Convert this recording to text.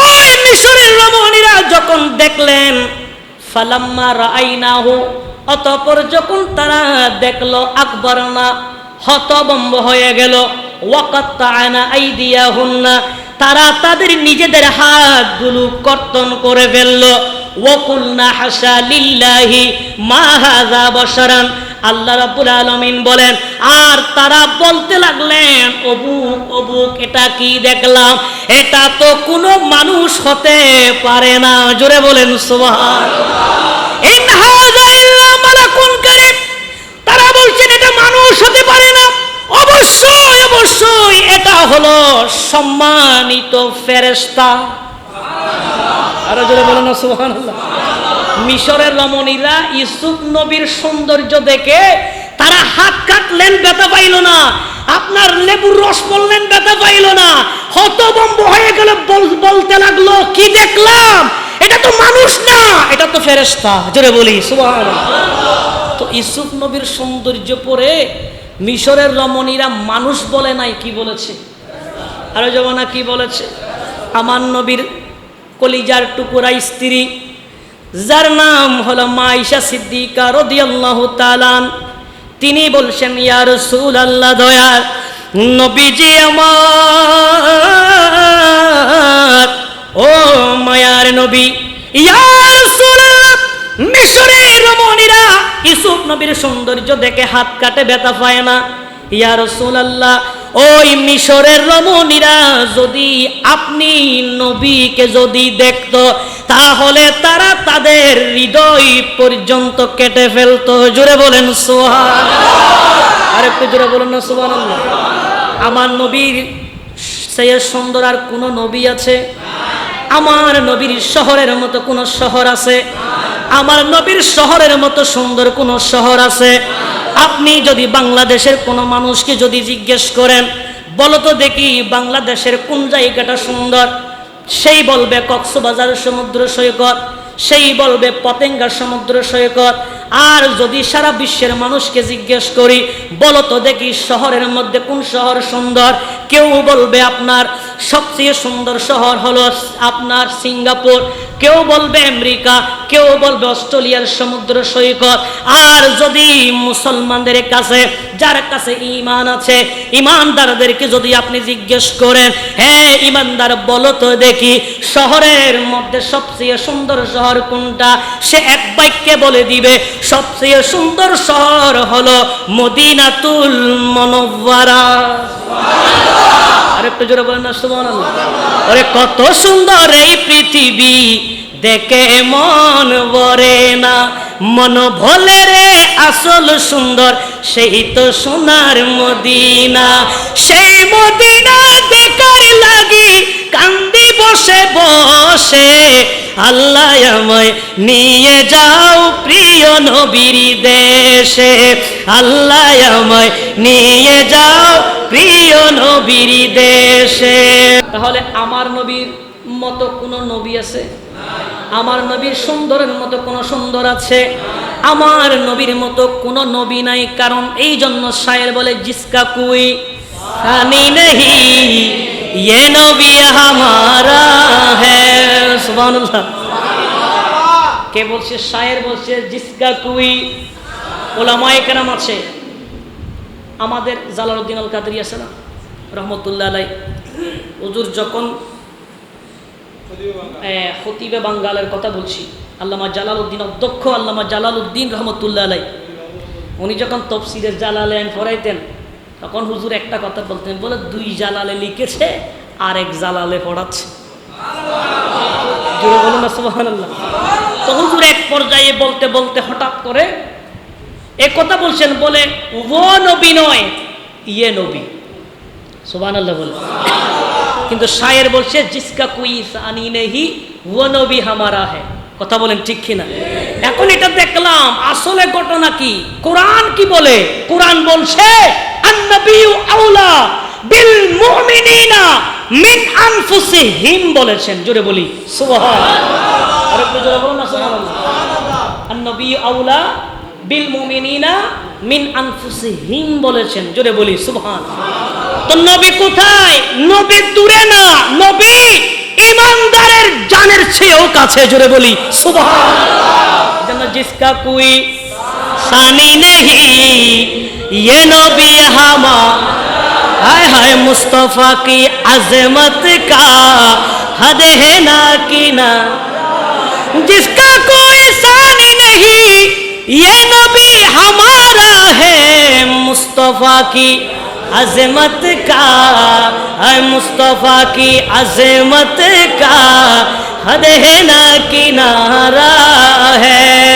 ওই মিশরের রমণীরা যখন দেখলেন, ফালাম্মা রাআইনাহু, অতঃপর যখন তারা দেখল, আকবরনা হতবম্ব হয়ে গেল, ওয়াকাত্তাআনা আইদিয়াহুন্না, তারা তাদের নিজেদের হাতগুলো কর্তন করে ফেলল, ওয়াকুলনা হাসা লিল্লাহি মা বশরান আল্লাহ রাব্বুল আলামিন বলেন, আর তারা বলতে লাগলেন, অবুক অবুক, এটা কি দেখলাম? এটা তো কোনো মানুষ হতে পারে না। জোরে বলেন, সুবহানাল্লাহ। ইন হাযা ইল্লা মালাকুন কারীম, তারা বলছেন, এটা মানুষ হতে পারে না। অবশ্যই অবশ্যই, এটা হলো সম্মানিত ফেরেশতা। আরও জোরে বলেন সুবহানাল্লাহ। মিশরের রমণীরা ইউসুফ নবীর সৌন্দর্য দেখে তারা হাত কাটলেন, ব্যথা পাইল না। আপনার লেবুর রস বললেন, ব্যথা পাইল না। হতবম্ব হয়ে গেলে, বল- বলতে লাগল, কি দেখলাম? এটা তো মানুষ না। এটা তো ফেরেশতা, জোরে বলি, সুবহানাল্লাহ। তো ইউসুফ নবীর সৌন্দর্য পরে মিশরের রমণীরা মানুষ বলে নাই, কি বলেছে? আরও জমানা কি বলেছে? আমার নবীর কলিজার টুকুরা স্ত্রী যার নাম হলো মাইশা সিদ্দিকা রদিয়াল্লাহু তাআলান তিনি বলছেন ইয়ার ইয়া রাসূলুল্লাহ দয়ার নবীজি আমার। ও মায়ার নবী, ইয়া রাসূলুল্লাহ মিশরের রমণীরা ইউসুফ নবীর সৌন্দর্য দেখে হাত কাটে, ব্যথা পায় না। ইয়া রাসূলুল্লাহ, ওই মিশরের রমণীরা যদি আপনি নবীকে যদি দেখতো তাহলে তারা তাদের হৃদয় পর্যন্ত কেটে ফেলতো। জোরে বলেন সোহান আর একটু জোরে বলেন না সোহান আমার নবীর সেই সুন্দর আর কোনো নবী আছে? আমার নবীর শহরের মতো কোন শহর আছে? আমার নবীর শহরের মতো সুন্দর কোন শহর আছে? আপনি যদি বাংলাদেশের কোনো মানুষকে যদি জিজ্ঞেস করেন, বলো তো দেখি বাংলাদেশের কোন জায়গাটা সুন্দর? সেই বলবে কক্সবাজার সমুদ্র সৈকত, সেই বলবে পতেঙ্গার সমুদ্র সৈকত। আর যদি সারা বিশ্বের মানুষকে জিজ্ঞেস করি বলতো দেখি শহরের মধ্যে কোন শহর সুন্দর? কেউ বলবে আপনার সবচেয়ে সুন্দর শহর হলো আপনার সিঙ্গাপুর। কেউ বলবে আমেরিকা, কেউ বলবে অস্ট্রেলিয়ার সমুদ্র সৈকত। আর যদি মুসলমানদের কাছে, যার কাছে ইমান আছে ইমানদারদেরকে যদি আপনি জিজ্ঞেস করেন হ্যাঁ ইমানদার বলো তো দেখি, শহরের মধ্যে সবচেয়ে সুন্দর শহর কোনটা? সে এক বাক্যে বলে দিবে, সবচেয়ে সুন্দর শহর হলো মদিনাতুল মনোবরা আরেকটু জোরে বলেন না ওরে কত সুন্দর এই পৃথিবী, দেখে মন বরে না। মন ভোলে রে, আসল সুন্দর, সেই তো সোনার মদিনা। সেই মদিনা দেখার লাগি কান্দি বসে বসে। আল্লাহ আমায় নিয়ে যাও প্রিয় নবীর দেশে। আল্লাহ আমায় নিয়ে যাও প্রিয় নবীর দেশে তাহলে আমার নবীর মতো কোনো নবী আছে আমার নবীর সুন্দরের মতো কোনো সুন্দর আছে আমার নবীর মতো কোনো নবী নাই কারণ এই জন্য শায়ের বলে জিসকা কুই হানি নেহি ये নবী हमारा है সুবহানাল্লাহ কে বলছে শায়ের বলছে জিসকা কুই ওলামায়ে কেরাম আছে আমাদের জালালউদ্দিন আল কাদরি আছে না? রহমতুল্লাহ আলাই হুজুর যখন আহ, খতিবে বাঙ্গালের কথা বলছি আল্লামা জালাল উদ্দিন অধ্যক্ষ আল্লামা জালাল উদ্দিন রহমতুল্লাহ আলাই উনি যখন তফসিরের জালালেন পড়াইতেন তখন হুজুর একটা কথা বলতেন বলে দুই জালালে লিখেছে আর এক জালালে পড়াচ্ছে। জোরে বলুন না সুবহানাল্লাহ। তো হুজুর এক পর্যায়ে বলতে বলতে হঠাৎ করে এ কথা বলছেন, বলে ও নবী নয় ইয়ে নবী। সুবহানাল্লাহ বলে। কিন্তু শায়ের বলছে, জিসকা কুই সানি নেহি ও নবী হামারা হে কথা বলেন ঠিক কিনা? এখন এটা দেখলাম, আসলে ঘটনা কি? কোরআন কি বলে? কোরআন বলছে আন্নাবিউ আউলা বিল মুমিনিনা মিন আনফুসিহিম বলেছেন, জোরে বলি। সুবহান আর একটু জোরে বলুন না, সুবহানাল্লাহ। আউলা বিল মুমিনিনা মিন আনফুসিহিম বলেছেন জোরে বলি সুবহান তো নবী কোথায় নবী দূরে না নবী ইমানদারের জানের চেয়েও কাছে জোরে বলি সুবহান যেন জিসকা কুই সানি নেহি ये नबी हमा हाय हाय मुस्तफा की अजमत का हद है ना कि ना जिसका कोई सानी नहीं ये नबी हमारा है मुस्तफ़ा की अजमत का, है मुस्तफ़ा की अजमत का, हद है ना किनारा है।